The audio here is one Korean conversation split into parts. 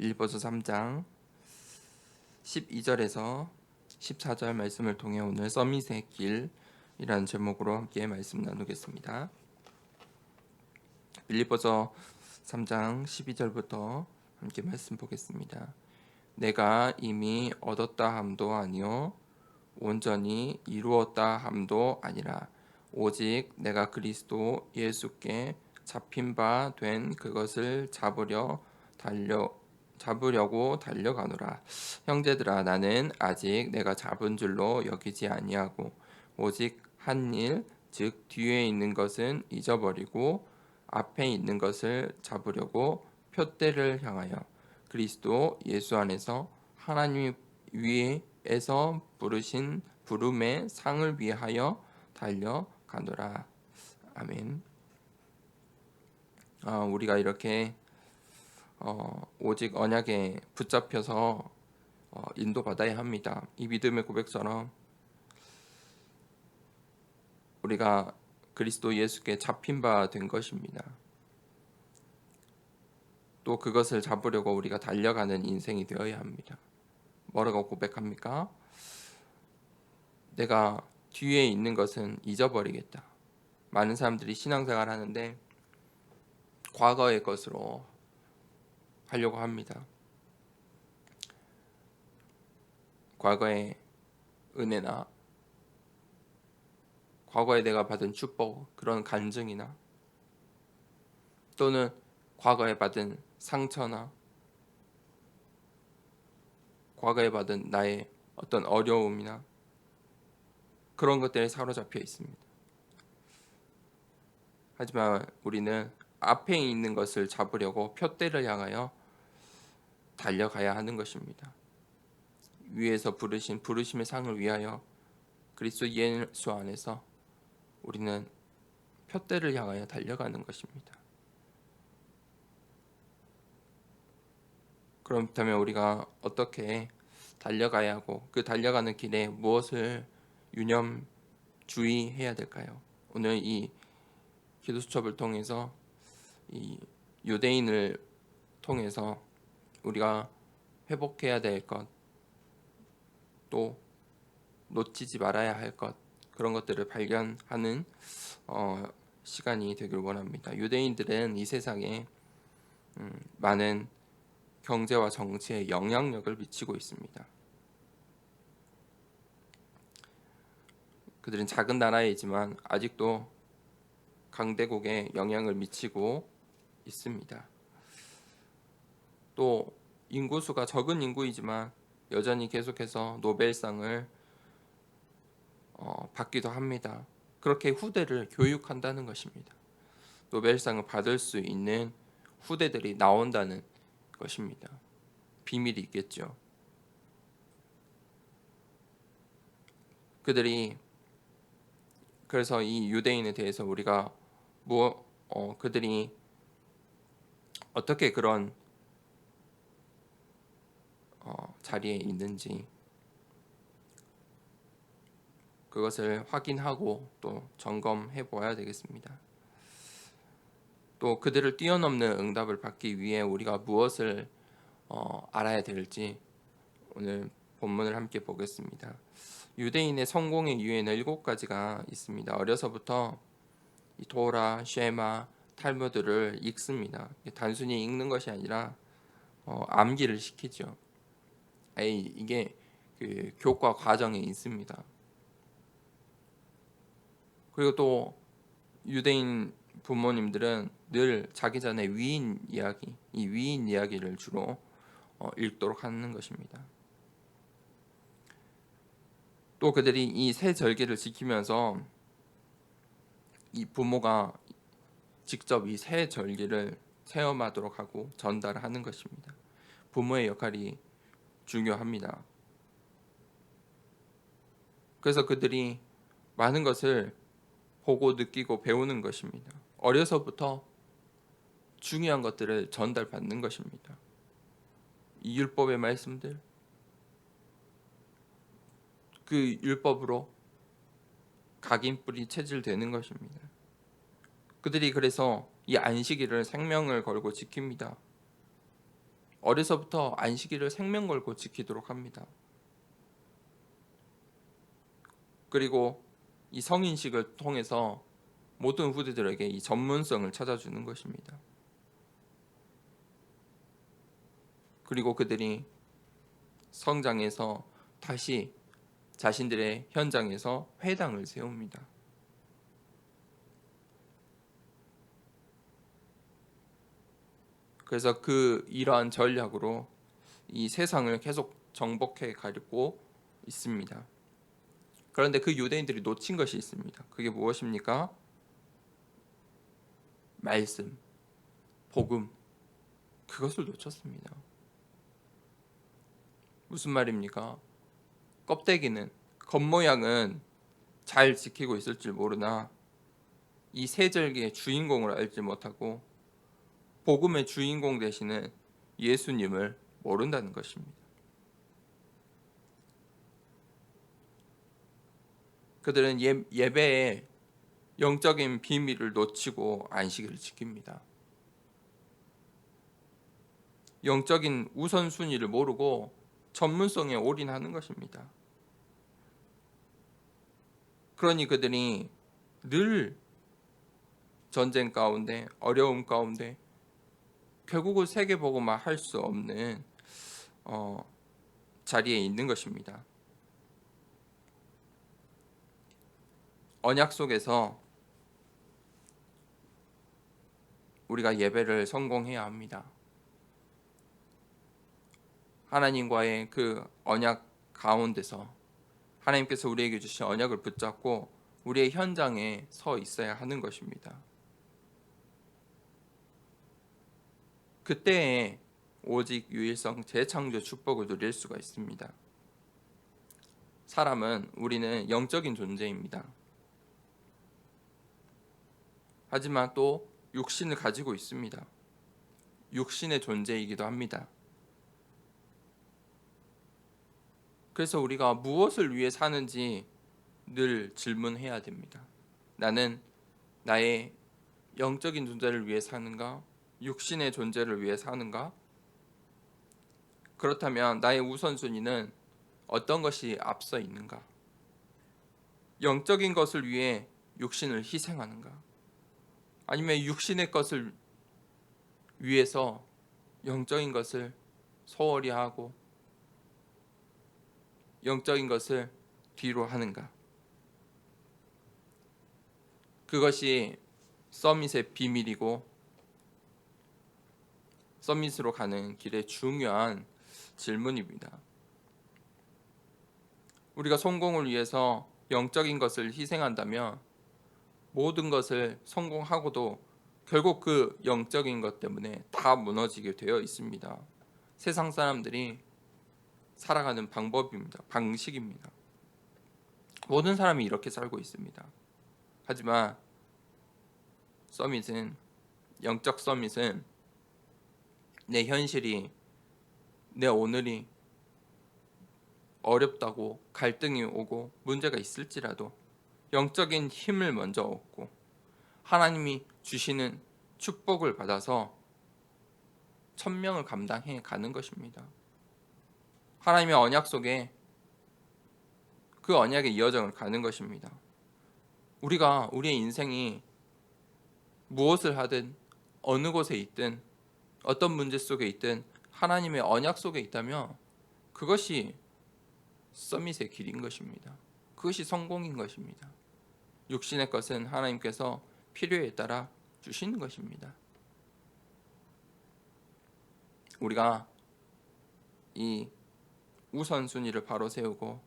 빌립보서 3장 12절에서 14절 말씀을 통해 오늘 서밋의 길이라는 제목으로 함께 말씀 나누겠습니다. 빌립보서 3장 12절부터 함께 말씀 보겠습니다. 내가 이미 얻었다 함도 아니요 온전히 이루었다 함도 아니라 오직 내가 그리스도 예수께 잡힌 바 된 그것을 잡으려 달려 잡으려고 달려가노라 형제들아 나는 아직 내가 잡은 줄로 여기지 아니하고 오직 한 일 즉 뒤에 있는 것은 잊어버리고 앞에 있는 것을 잡으려고 표대를 향하여 그리스도 예수 안에서 하나님 위에서 부르신 부름의 상을 위하여 달려가노라 아멘. 아, 우리가 이렇게 어, 오직 언약에 붙잡혀서 어, 인도받아야 합니다. 이 믿음의 고백처럼 우리가 그리스도 예수께 잡힌 바 된 것입니다. 또 그것을 잡으려고 우리가 달려가는 인생이 되어야 합니다. 뭐라고 고백합니까? 내가 뒤에 있는 것은 잊어버리겠다. 많은 사람들이 신앙생활 하는데 과거의 것으로 하려고 합니다. 과거의 은혜나 과거에 내가 받은 축복 그런 간증이나 또는 과거에 받은 상처나 과거에 받은 나의 어떤 어려움이나 그런 것들에 사로잡혀 있습니다. 하지만 우리는 앞에 있는 것을 잡으려고 표대를 향하여 달려가야 하는 것입니다. 위에서 부르신 부르심의 상을 위하여 그리스도 예수 안에서 우리는 표대를 향하여 달려가는 것입니다. 그렇다면 우리가 어떻게 달려가야 하고 그 달려가는 길에 무엇을 유념 주의해야 될까요? 오늘 이 기도 수첩을 통해서 이 유대인을 통해서 우리가 회복해야 될 것, 또 놓치지 말아야 할 것, 그런 것들을 발견하는 어, 시간이 되길 원합니다. 유대인들은 이 세상에 음, 많은 경제와 정치에 영향력을 미치고 있습니다. 그들은 작은 나라이지만 아직도 강대국에 영향을 미치고 있습니다. 또 인구수가 적은 인구이지만 여전히 계속해서 노벨상을 어, 받기도 합니다. 그렇게 후대를 교육한다는 것입니다. 노벨상을 받을 수 있는 후대들이 나온다는 것입니다. 비밀이 있겠죠. 그들이 그래서 이 유대인에 대해서 우리가 뭐 어, 그들이 어떻게 그런 어, 자리에 있는지 그것을 확인하고 또 점검해 보아야 되겠습니다. 또 그들을 뛰어넘는 응답을 받기 위해 우리가 무엇을 어, 알아야 될지 오늘 본문을 함께 보겠습니다. 유대인의 성공의 유예는 일곱 가지가 있습니다. 어려서부터 이 도라, 쉐마, 탈무드를 읽습니다. 단순히 읽는 것이 아니라 어, 암기를 시키죠. 에이, 이게 그 교과 과정에 있습니다. 그리고 또 유대인 부모님들은 늘 자기 전에 위인 이야기, 이 위인 이야기를 주로 어, 읽도록 하는 것입니다. 또 그들이 이세 절기를 지키면서 이 부모가 직접 이세 절기를 체험하도록 하고 전달하는 것입니다. 부모의 역할이 중요합니다. 그래서 그들이 많은 것을 보고 느끼고 배우는 것입니다. 어려서부터 중요한 것들을 전달받는 것입니다. 이 율법의 말씀들, 그 율법으로 각인뿔이 체질되는 것입니다. 그들이 그래서 이 안식일을 생명을 걸고 지킵니다. 어려서부터 안식일을 생명 걸고 지키도록 합니다. 그리고 이 성인식을 통해서 모든 후대들에게 이 전문성을 찾아주는 것입니다. 그리고 그들이 성장해서 다시 자신들의 현장에서 회당을 세웁니다. 그래서 그 이러한 전략으로 이 세상을 계속 정복해 가고 있습니다. 그런데 그 유대인들이 놓친 것이 있습니다. 그게 무엇입니까? 말씀, 복음, 그것을 놓쳤습니다. 무슨 말입니까? 껍데기는 겉모양은 잘 지키고 있을 줄 모르나 이 세절기의 주인공을 알지 못하고 복음의 주인공 되시는 예수님을 모른다는 것입니다. 그들은 예, 예배의 영적인 비밀을 놓치고 안식일을 지킵니다. 영적인 우선순위를 모르고 전문성에 올인하는 것입니다. 그러니 그들이 늘 전쟁 가운데 어려움 가운데 결국은 세계보고만 할 수 없는 어, 자리에 있는 것입니다. 언약 속에서 우리가 예배를 성공해야 합니다. 하나님과의 그 언약 가운데서 하나님께서 우리에게 주신 언약을 붙잡고 우리의 현장에 서 있어야 하는 것입니다. 그때에 오직 유일성 재창조 축복을 누릴 수가 있습니다. 사람은 우리는 영적인 존재입니다. 하지만 또 육신을 가지고 있습니다. 육신의 존재이기도 합니다. 그래서 우리가 무엇을 위해 사는지 늘 질문해야 됩니다. 나는 나의 영적인 존재를 위해 사는가? 육신의 존재를 위해 사는가? 그렇다면 나의 우선순위는 어떤 것이 앞서 있는가? 영적인 것을 위해 육신을 희생하는가? 아니면 육신의 것을 위해서 영적인 것을 소홀히 하고 영적인 것을 뒤로 하는가? 그것이 서밋의 비밀이고 서밋으로 가는 길의 중요한 질문입니다. 우리가 성공을 위해서 영적인 것을 희생한다면 모든 것을 성공하고도 결국 그 영적인 것 때문에 다 무너지게 되어 있습니다. 세상 사람들이 살아가는 방법입니다. 방식입니다. 모든 사람이 이렇게 살고 있습니다. 하지만 서밋은 영적 서밋은 내 현실이 내 오늘이 어렵다고 갈등이 오고 문제가 있을지라도 영적인 힘을 먼저 얻고 하나님이 주시는 축복을 받아서 천명을 감당해 가는 것입니다. 하나님의 언약 속에 그 언약의 이어정을 가는 것입니다. 우리가 우리의 인생이 무엇을 하든 어느 곳에 있든 어떤 문제 속에 있든 하나님의 언약 속에 있다면 그것이 서밋의 길인 것입니다. 그것이 성공인 것입니다. 육신의 것은 하나님께서 필요에 따라 주시는 것입니다. 우리가 이 우선순위를 바로 세우고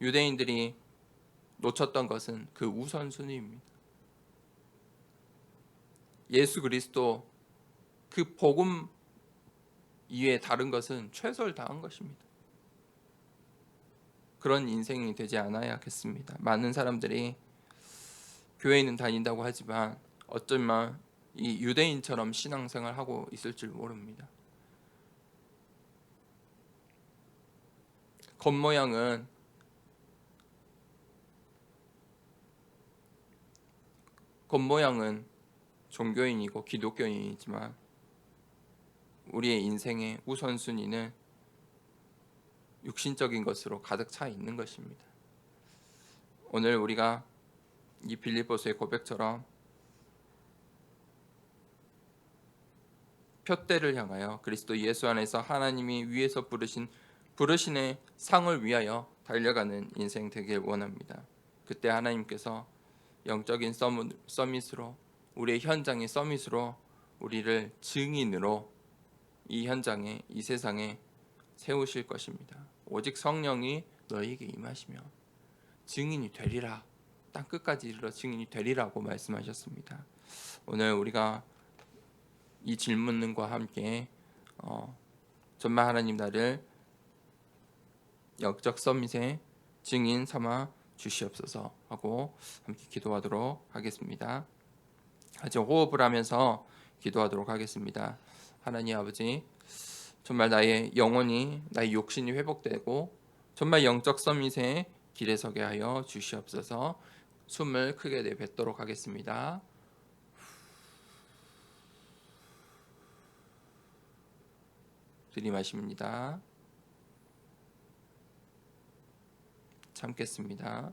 유대인들이 놓쳤던 것은 그 우선순위입니다. 예수 그리스도 그 복음 이외에 다른 것은 최선을 다한 것입니다. 그런 인생이 되지 않아야겠습니다. 많은 사람들이 교회에는 다닌다고 하지만 어쩌면 이 유대인처럼 신앙생활 하고 있을 줄 모릅니다. 겉모양은 겉모양은 종교인이고 기독교인이지만 우리의 인생의 우선순위는 육신적인 것으로 가득 차 있는 것입니다. 오늘 우리가 이 빌립보서의 고백처럼 표대를 향하여 그리스도 예수 안에서 하나님이 위에서 부르신 부르신의 상을 위하여 달려가는 인생 되길 원합니다. 그때 하나님께서 영적인 서밋- 서밋으로 우리의 현장의 서밋으로 우리를 증인으로 이 현장에 이 세상에 세우실 것입니다. 오직 성령이 너희에게 임하시며 증인이 되리라. 땅 끝까지 이르러 증인이 되리라고 말씀하셨습니다. 오늘 우리가 이 질문과 함께 어, 정말 하나님 나를 영적 서밋의 증인 삼아 주시옵소서 하고 함께 기도하도록 하겠습니다. 같이 호흡을 하면서 기도하도록 하겠습니다. 하나님 아버지 정말 나의 영혼이 나의 욕심이 회복되고 정말 영적 서밋의 길에 서게 하여 주시옵소서. 숨을 크게 내뱉도록 하겠습니다. 들이마십니다. 참겠습니다.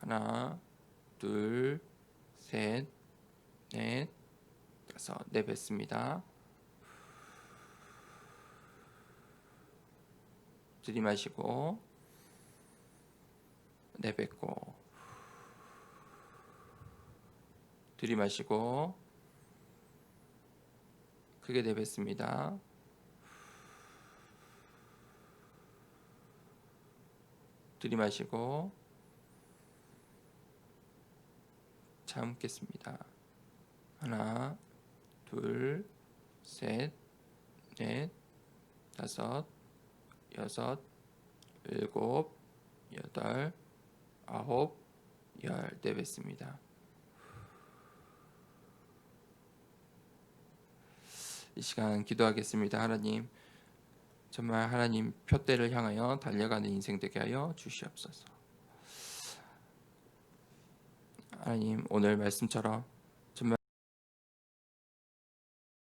하나, 둘, 셋, 넷, 다섯, 내뱉습니다. 들이마시고 내뱉고 들이마시고 크게 내뱉습니다. 들이마시고 참겠습니다. 하나, 둘, 셋, 넷, 다섯, 여섯, 일곱, 여덟, 아홉, 열 내뱉습니다. 이 시간 기도하겠습니다. 하나님, 정말 하나님 표대를 향하여 달려가는 인생 되게 하여 주시옵소서. 하나님 오늘 말씀처럼